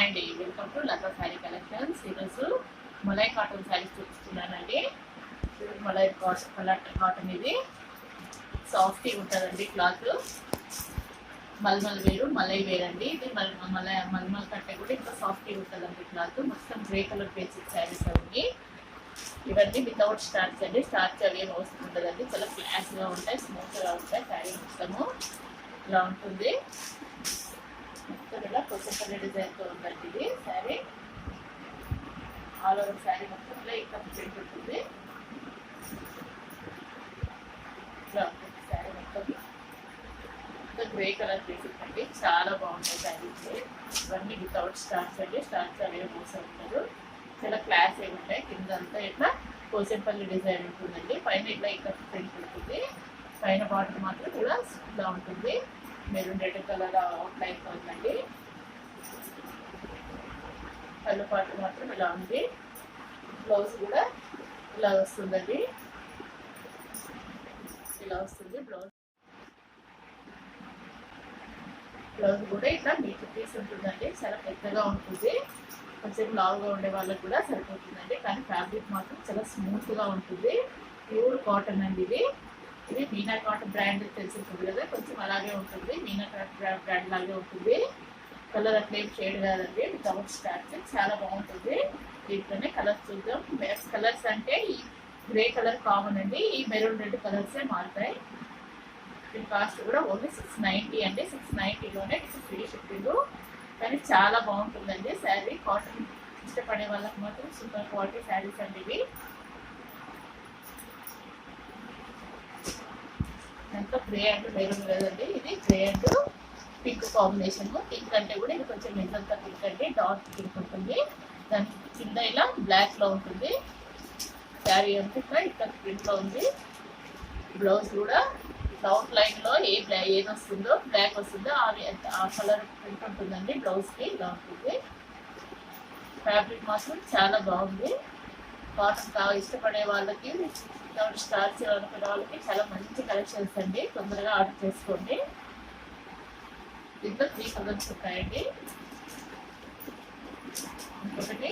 Hi అండి welcome to Latha sari collections ఈరోజు malai cotton sarees చూపిస్తున్నానండి. మొలై మలై కాటన్ కలర్ కాటన్ ఇది. సాఫ్ట్గా ఉంటుందండి క్లాత్. మల్మల్ వేరు మలై వేర్ అండి ఇది మల్ మలై మల్మల్ కంటే కూడా ఇంకా సాఫ్ట్గా ఉంటుందండి క్లాత్. మొత్తం గ్రే కలర్ బేసిక్ శారీస్ అవి. ఇవన్నీ వితౌట్ స్టార్చ్ అండి. స్టార్చ్ అవి ఏం అవసరం ఉండదండి. చాలా క్లాస్గా ఉంటాయి స్మూత్గా ఉంటాయి శారీ మొత్తము. ఇలా ఉంటుంది. మొత్తం ఇలా కొత్తపల్లి డిజైన్తో ఉందండి ఇది శారీ. ఆల్ ఓవర్ శారీ మొత్తం ఇలా ఇక్కడ ప్రింట్ ఉంటుంది. ఇట్లా ఉంటుంది శారీ మొత్తం. గ్రే కలర్ తీసుకుంటే చాలా బాగుంటాయి శారీస్ ఇవన్నీ వితౌట్ స్టార్ట్స్ అండి. స్టార్ట్స్ అవి మోసం ఉంటారు. చాలా క్లాస్ ఏమి ఉంటాయి. కింద అంతా ఇట్లా కోసేపల్లి డిజైన్ ఉంటుందండి. పైన ఇట్లా ఇక్కడ ప్రింట్ ఉంటుంది. పైన బాటర్ మాత్రం కూడా ఇలా ఉంటుంది మెరూన్ రెడ్ కలర్ అవుట్లైన్ ఉందండి. కళ్ళు పాటు మాత్రం ఇలా ఉంది. బ్లౌజ్ కూడా ఇలా వస్తుందండి. ఇలా వస్తుంది బ్లౌజ్ బ్లౌజ్ కూడా ఇట్లా నీట్ పీస్ ఉంటుందండి. చాలా పెద్దగా ఉంటుంది. కొంచెం లావుగా ఉండే వాళ్ళకి కూడా సరిపోతుందండి. కానీ ఫ్యాబ్రిక్ మాత్రం చాలా స్మూత్గా ఉంటుంది. ప్యూర్ కాటన్ అండి ఇది. ఇది మీనా కాటన్ బ్రాండ్ తెలిసింటుంది కదా కొంచెం అలాగే ఉంటుంది. మీనా కాటన్ బ్రాండ్ లాగే ఉంటుంది. కలర్ అట్లా షేడ్ కాదండి. వితౌట్ స్టార్ట్ చాలా బాగుంటుంది. దీంట్లోనే కలర్స్ చూద్దాం. కలర్స్ అంటే ఈ గ్రే కలర్ కామన్ అండి. ఈ మెరూన్ రెడ్ కలర్సే మారుతాయి. దీని కాస్ట్ కూడా ఓన్లీ సిక్స్ నైంటీ అండి. సిక్స్ నైంటీలోనే ఫ్రీ షిప్పింగ్ కానీ చాలా బాగుంటుందండి. శారీ కాటన్ ఇష్టపడే వాళ్ళకి మాత్రం సూపర్ క్వాలిటీ శారీస్ అండి ఇవి. దీంట్లో గ్రే అండ్ మెరూన్ లేదండి. ఇది grey and pink combination pink అంటే కూడా ఇది కొంచెం మెజంతా పింక్ అండి. డార్క్ పింక్ ఉంటుంది. దాని కింద ఇలా బ్లాక్లో ఉంటుంది. శారీ అంతా ఇక్కడ ప్రింట్లో ప్రింట్లో ఉంది. బ్లౌజ్ కూడా డౌట్ లైన్లో ఏ బ్లా ఏది వస్తుందో బ్లాక్ వస్తుందో అవి ఆ కలర్ ప్రింట్ ఉంటుందండి. బ్లౌజ్కి ఇలా ఉంటుంది ఫ్యాబ్రిక్ మాత్రం చాలా బాగుంది. కాటన్ బాగా ఇష్టపడే వాళ్ళకి స్టార్ట్ చేయాలనుకునే వాళ్ళకి చాలా మంచి కలెక్షన్స్ అండి. తొందరగా ఆర్డర్ చేసుకోండి. దీంట్లో త్రీ కలర్స్ ఉంటాయండి. ఇంకొకటి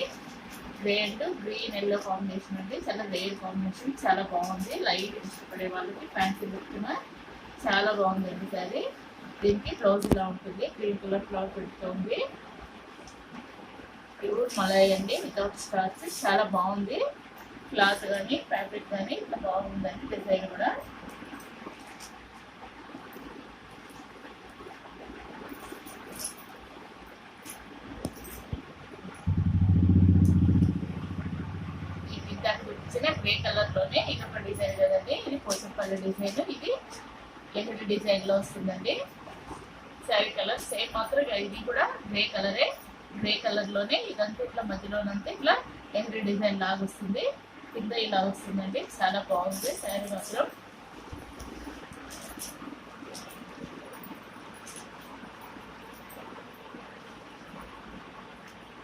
రెడ్ గ్రీన్ ఎల్లో కాంబినేషన్ అండి. చాలా రేర్ కాంబినేషన్ చాలా బాగుంది. లైట్ ఇష్టపడే వాళ్ళకి ఫ్యాన్సీ లుక్న చాలా బాగుందండి సారీ. దీనికి బ్లౌజ్ ఇలా ఉంటుంది. గ్రీన్ కలర్ ఫ్లవర్ పెడుతుంది. ప్యూర్ మలై అండి వితౌట్ స్టార్చ్ చాలా బాగుంది. క్లాత్ కానీ ఫ్యాబ్రిక్ కానీ ఇట్లా బాగుందండి డిజైన్ కూడా. ఇది దానికి వచ్చిన గ్రే కలర్లోనే ఇది ఒక డిజైన్ కదండి. ఇది పోచంపల్లి డిజైన్ ఇది ఎక్కడి డిజైన్లో వస్తుందండి. శారీ కలర్ సేమ్ మాత్రం ఇది కూడా గ్రే కలరే గ్రే కలర్లోనే ఇదంతా ఇట్లా మధ్యలోనంతా ఇట్లా ఎవ్రీ డిజైన్ లాగా వస్తుంది. కింద ఇలా వస్తుందండి. చాలా బాగుంది శారీ మాత్రం.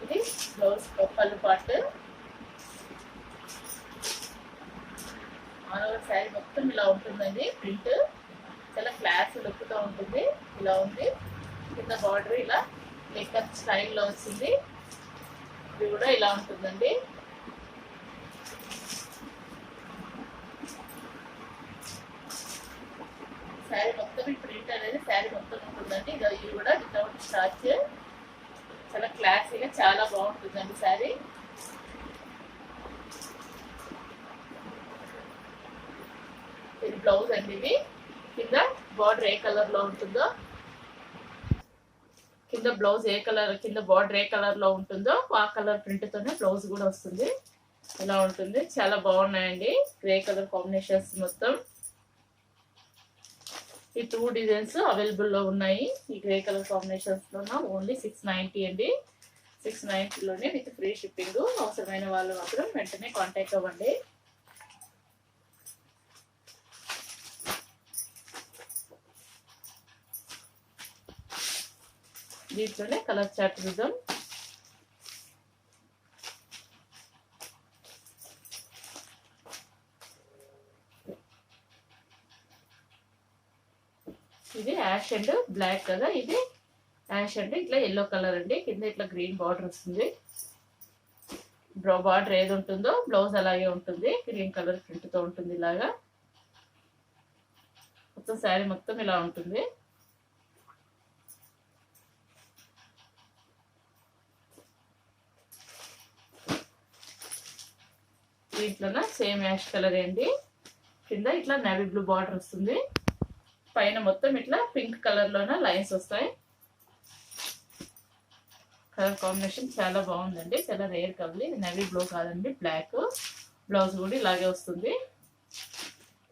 ఇది బ్లౌజ్ పళ్ళు పాటు ఆల్ ఓవర్ శారీ మొత్తం ఇలా ఉంటుందండి. ప్రింట్. చాలా క్లాస్ లుక్తో ఉంటుంది. ఇలా ఉంది. కింద బార్డర్ ఇలా మేకప్ స్టైల్లో వచ్చింది. ఇది కూడా ఇలా ఉంటుందండి. శారీ మొత్తం ఈ ప్రింట్ అనేది శారీ మొత్తం ఉంటుందండి. ఇది ఇది కూడా వితౌట్ స్టార్చ్ చాలా క్లాసీగా చాలా బాగుంటుందండి శారీ ఇది బ్లౌజ్ అండి ఇది. కింద బార్డర్ ఏ కలర్లో ఉంటుందో కింద బ్లౌజ్ ఏ కలర్ కింద బార్డర్ ఏ కలర్లో ఉంటుందో ఆ కలర్ ప్రింట్ తోనే బ్లౌజ్ కూడా వస్తుంది. ఇలా ఉంటుంది? చాలా బాగున్నాయండి. గ్రే కలర్ కాంబినేషన్స్ మొత్తం. ఈ టూ డిజైన్స్ అవైలబుల్లో ఉన్నాయి. ఈ గ్రే కలర్ కాంబినేషన్స్లో ఓన్లీ సిక్స్ నైన్టీ అండి. సిక్స్ నైన్టీలోనే విత్ ఫ్రీ షిప్పింగ్ అవసరమైన వాళ్ళు మాత్రం వెంటనే కాంటాక్ట్ అవ్వండి. దీంట్లోనే కలర్ చాట్ చూద్దాం ఇది యాష్ అండ్ బ్లాక్ కదా ఇది యాష్ అండ్ ఇట్లా ఎల్లో కలర్ అండి. కింద ఇట్లా గ్రీన్ బార్డర్ వస్తుంది. బార్డర్ ఏది ఉంటుందో బ్లౌజ్ అలాగే ఉంటుంది. గ్రీన్ కలర్ ప్రింట్తో ఉంటుంది ఇలాగా. మొత్తం శారీ మొత్తం ఇలా ఉంటుంది. దీంట్లోన సేమ్ యాష్ కలర్ అండి కింద ఇట్లా నేవీ బ్లూ బార్డర్ వస్తుంది. పైన మొత్తం ఇట్లా పింక్ కలర్లోన లైన్స్ వస్తాయి. కలర్ కాంబినేషన్ చాలా బాగుందండి. చాలా రేర్ కలర్ నేవీ బ్లూ కాదండి బ్లాక్ బ్లౌజ్ కూడా ఇలాగే వస్తుంది.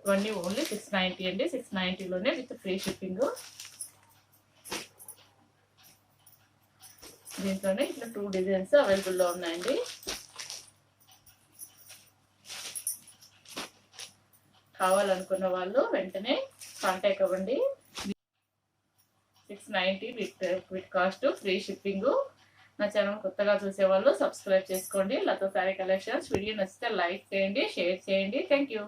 ఇవన్నీ ఓన్లీ సిక్స్ నైంటీ అండి. సిక్స్ నైంటీలోనే విత్ ఫ్రీ షిప్పింగ్ దీంట్లోనే ఇట్లా టూ డిజైన్స్ అవైలబుల్లో ఉన్నాయండి. కావాలనుకున్న వాళ్ళు వెంటనే కాంటాక్ట్ అవ్వండి. Six ninety with with cost free shipping నా ఛానల్ కొత్తగా చూసేవాళ్ళు సబ్స్క్రైబ్ చేసుకోండి. లతో సారీ కలెక్షన్స్ వీడియో నచ్చితే లైక్ చేయండి షేర్ చేయండి. Thank you